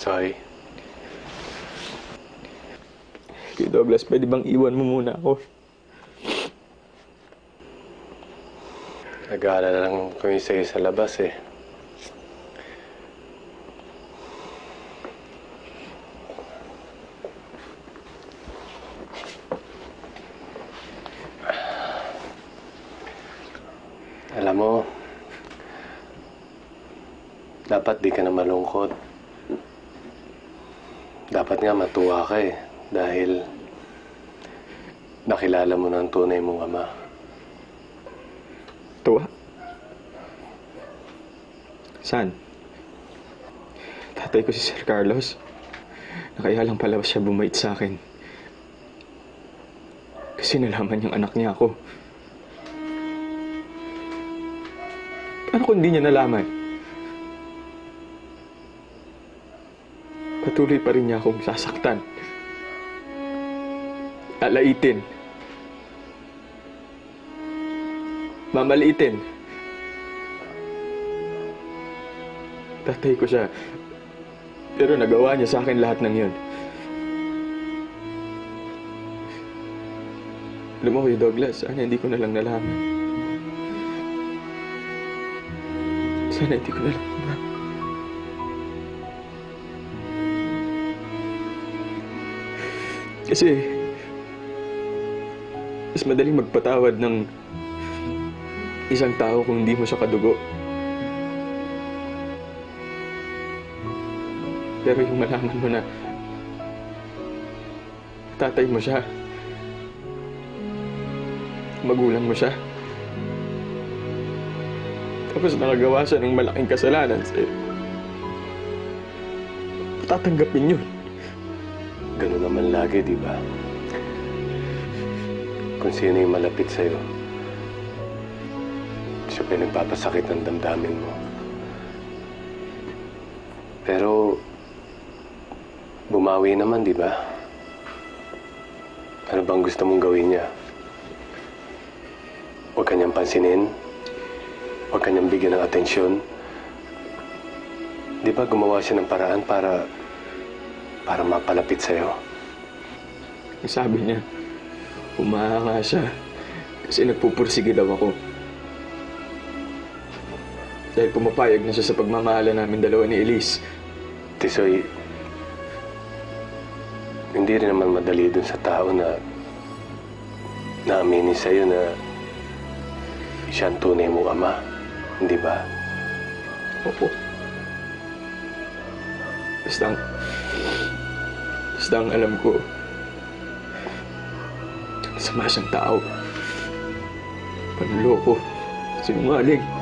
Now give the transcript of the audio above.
Sorry. Kay Douglas, pwede bang iwan mo muna ako? Nag-aalala lang kami sa'yo sa labas eh. Alam mo, dapat di ka na malungkot. Dapat nga matuwa ka eh. Dahil nakilala mo na ang tunay mong ama. Tuwa? Saan? Tatay ko si Sir Carlos. Na kaya lang pala siya bumait sa akin. Kasi nalaman niyang anak niya ako. Paano kung hindi niya nalaman? Patuloy pa rin niya akong sasaktan. Alaitin. Mamaliitin. Tatay ko siya. Pero nagawa niya sa akin lahat ng yun. Alam mo, Kuya Douglas, sana hindi ko na lang nalaman. Sana hindi ko na lang nalaman. Kasi, mas madaling magpatawad ng isang tao kung hindi mo siya kadugo. Pero yung malaman mo na tatay mo siya, magulang mo siya, tapos nakagawa siya ng malaking kasalanan sa'yo, tatanggapin yun. Ganun naman lagi, di ba? Kung sino yung malapit sa'yo, siya pa yung nagpapasakit ng damdamin mo. Pero, bumawi naman, di ba? Ano bang gusto mong gawin niya? Huwag kanyang pansinin. Huwag kanyang bigyan ng atensyon. Di ba gumawa siya ng paraan para para mapalapit sa'yo? Sabi niya, humahanga siya kasi nagpupursige daw ako. Dahil pumapayag na siya sa pagmamahala namin dalawa ni Elise. Tisoy, hindi rin naman madali dun sa tao na naaminin sa'yo na siya ang tunay mong ama. Hindi ba? Opo. Basta ang... Basta ang alam ko... Sama siyang tao. Panloko. Sinungaling.